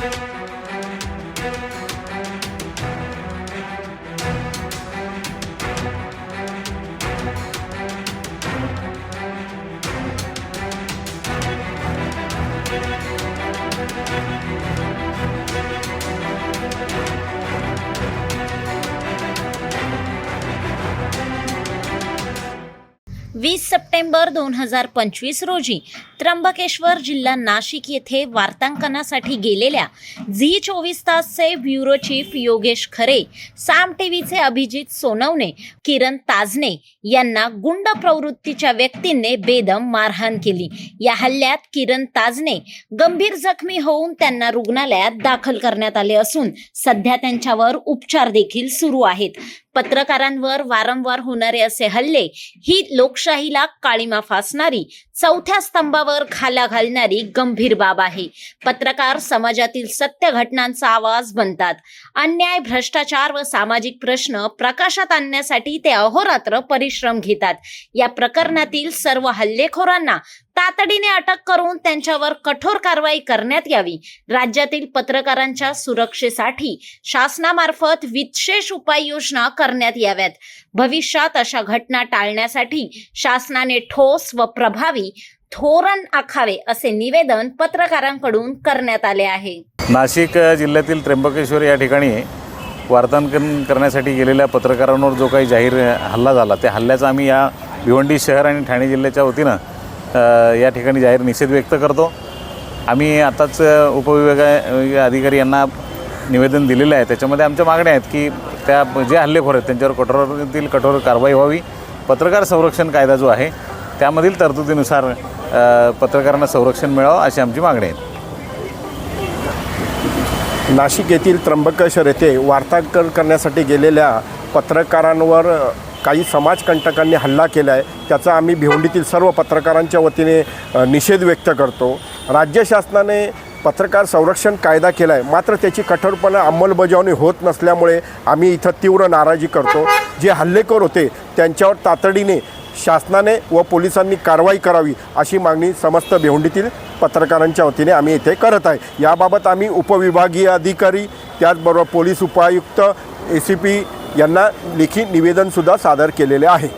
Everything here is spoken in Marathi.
Müzik वीस सप्टेंबर दोन हजार पंचवीस रोजी त्र्यंबकेश्वर जिल्हा नाशिक येथे वार्तांकनासाठी गेलेल्या झी चोवीस तासचे ब्युरो चीफ योगेश खरे साम टीव्हीचे अभिजित सोनवणे किरण ताजने यांना गुंड प्रवृत्तीच्या व्यक्तींनी बेदम मारहाण केली. या हल्ल्यात किरण ताजने गंभीर जखमी होऊन त्यांना रुग्णालयात दाखल करण्यात आले असून सध्या त्यांच्यावर उपचार देखील सुरू आहेत. पत्रकारांवर वारंवार होणारे असे हल्ले ही लोकशाहीला काळीमा फासणारी चौथ्या स्तंभावर खाला घालणारी गंभीर बाब आहे. पत्रकार समाजातील सत्य घटनांचा आवाज बनतात. अन्याय भ्रष्टाचार व सामाजिक प्रश्न प्रकाशात आणण्यासाठी ते अहोरात्र परिश्रम घेतात. या प्रकरणातील सर्व हल्लेखोरांना तातडीने अटक करून त्यांच्यावर कठोर कारवाई करण्यात यावी. राज्यातील पत्रकारांच्या सुरक्षेसाठी शासनामार्फत विशेष उपाययोजना करण्यात याव्यात. भविष्यात अशा घटना टाळण्यासाठी शासनाने ठोस व प्रभावी धोरण आखावे असे निवेदन पत्रकारांकडून करण्यात आले आहे. नाशिक जिल्ह्यातील त्र्यंबकेश्वर या ठिकाणी वार्तांकन करण्यासाठी गेलेल्या पत्रकारांवर जो काही जाहीर हल्ला झाला त्या हल्ल्याचा आम्ही या भिवंडी शहर आणि ठाणे जिल्ह्याच्या वतीनं या ठिकाणी जाहीर निषेध व्यक्त करतो. आम्ही आताच उपविभागीय अधिकारी यांना निवेदन दिलेलं आहे. त्याच्यामध्ये आमच्या मागण्या आहेत की त्या जे हल्लेखोर आहेत त्यांच्यावर कठोरातील कठोर कारवाई व्हावी. पत्रकार संरक्षण कायदा जो आहे त्यामधील तरतुदीनुसार पत्रकारांना संरक्षण मिळावं अशी आमची मागणी आहे. नाशिक येथील त्र्यंबकेश्वर येथे वार्तांकन करण्यासाठी गेलेल्या पत्रकारांवर काही समाजकंटकांनी हल्ला केला आहे त्याचा आम्ही भिवंडीतील सर्व पत्रकारांच्या वतीने निषेध व्यक्त करतो. राज्य शासनाने पत्रकार संरक्षण कायदा केला आहे मात्र त्याची कठोरपणे अंमलबजावणी होत नसल्यामुळे आम्ही इथं तीव्र नाराजी करतो. जे हल्लेखोर होते त्यांच्यावर तातडीने शासनाने व पोलिसांनी कारवाई करावी अशी मागणी समस्त भिवंडीतील पत्रकारांच्या वतीने आम्ही इथे करत आहे. याबाबत आम्ही उपविभागीय अधिकारी त्याचबरोबर पोलीस उपायुक्त ए सी पी यांना लेखी निवेदनसुद्धा सादर केलेले आहे.